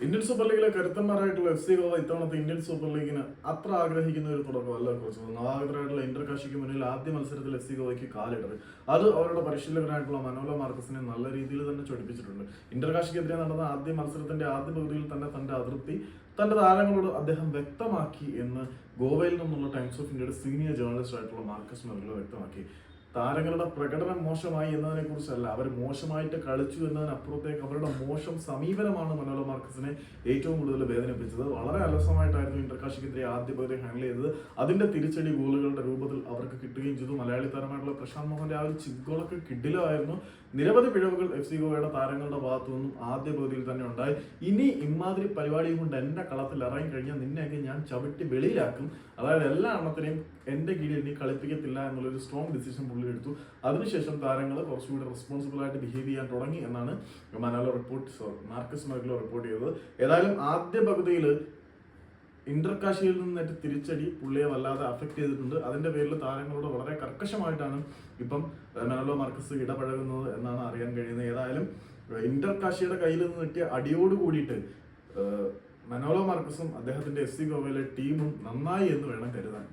Indian super ലീഗിലെ കരുത്തന്മാരായിട്ടുള്ള F C Goa ഇത്തവണത്തെ Indian super ലീഗിന് അത്ര ആഗ്രഹിക്കുന്ന ഒരു തുടക്കമല്ല കുറച്ച് നവാഗതരായിട്ടുള്ള ഇന്റർ കാശിക്ക് മുന്നിൽ ആദ്യ മത്സരത്തിൽ എഫ് സി ഗോവയ്ക്ക് കാലിടറി അത് അവരുടെ പരിശീലകനായിട്ടുള്ള മനോല മാർക്കസിനെ നല്ല രീതിയിൽ തന്നെ ചൊടിപ്പിച്ചിട്ടുണ്ട്. ഇന്റർ കാശിക്കെതിരെ നടന്ന ആദ്യ മത്സരത്തിന്റെ ആദ്യ പകുതിയിൽ തന്നെ തന്റെ അതിർത്തി തന്റെ താരങ്ങളോട് അദ്ദേഹം വ്യക്തമാക്കി എന്ന് ഗോവയിൽ നിന്നുള്ള ടൈംസ് ഓഫ് ഇന്ത്യയുടെ സീനിയർ ജേർണലിസ്റ്റ് ആയിട്ടുള്ള മാർക്കസ് മെറിലോ വ്യക്തമാക്കി. താരങ്ങളുടെ പ്രകടനം മോശമായി എന്നതിനെ കുറിച്ചല്ല അവർ മോശമായിട്ട് കളിച്ചു എന്നതിനപ്പുറത്തേക്ക് അവരുടെ മോശം സമീപനമാണ് മനോല മാർക്കസിനെ ഏറ്റവും കൂടുതൽ വേദനിപ്പിച്ചത്. വളരെ അലസമായിട്ടായിരുന്നു ഇന്റർകാശിക്കെതിരെ ആദ്യ പകുതി ഹാൻഡിൽ ചെയ്തത്. അതിന്റെ തിരിച്ചടി ഗോളുകളുടെ രൂപത്തിൽ അവർക്ക് കിട്ടുകയും ചെയ്തു. മലയാളി താരമായിട്ടുള്ള പ്രശാന്ത് മോഹന്റെ ആ ഒരു ചിഗോളൊക്കെ കിഡിലായിരുന്നു നിരവധി പിഴവുകൾ എഫ് സി ഗോവയുടെ താരങ്ങളുടെ ഭാഗത്തു നിന്നും ആദ്യ പകുതിയിൽ തന്നെ ഉണ്ടായി. ഇനി ഇമാതിരി പരിപാടിയും കൊണ്ട് എന്റെ കളത്തിൽ ഇറങ്ങി കഴിഞ്ഞാൽ നിന്നെയൊക്കെ ഞാൻ ചവിട്ടി വെളിയിലാക്കും. അതായത് എല്ലാ എണ്ണത്തിനെയും എന്റെ കീഴിൽ ഇനി കളിപ്പിക്കത്തില്ല എന്നുള്ളൊരു സ്ട്രോങ് ഡിസിഷൻ പുള്ളി എടുത്തു. അതിനുശേഷം താരങ്ങൾ കുറച്ചുകൂടി റെസ്പോൺസിബിൾ ആയിട്ട് ബിഹേവ് ചെയ്യാൻ തുടങ്ങി എന്നാണ് മനാലോ report sorry Marcus Mergulhao report ചെയ്തത്. ഏതായാലും ആദ്യ പകുതിയിൽ ഇന്റർകാശിയിൽ നിന്നിട്ട് തിരിച്ചടി പുള്ളിയെ വല്ലാതെ അഫക്ട് ചെയ്തിട്ടുണ്ട്. അതിന്റെ പേരിൽ താരങ്ങളോട് വളരെ കർക്കശമായിട്ടാണ് ഇപ്പം മെനലോ മാർക്കസ് ഇടപഴകുന്നത് എന്നാണ് അറിയാൻ കഴിയുന്നത്. ഏതായാലും ഇന്റർകാശിയുടെ കയ്യിൽ നിന്ന് കിട്ടിയ അടിയോട് കൂടിയിട്ട് മനോലോ മാർക്കസും അദ്ദേഹത്തിന്റെ എസ് സി ഗോവയിലെ ടീമും നന്നായി എന്ന് വേണം കരുതാൻ.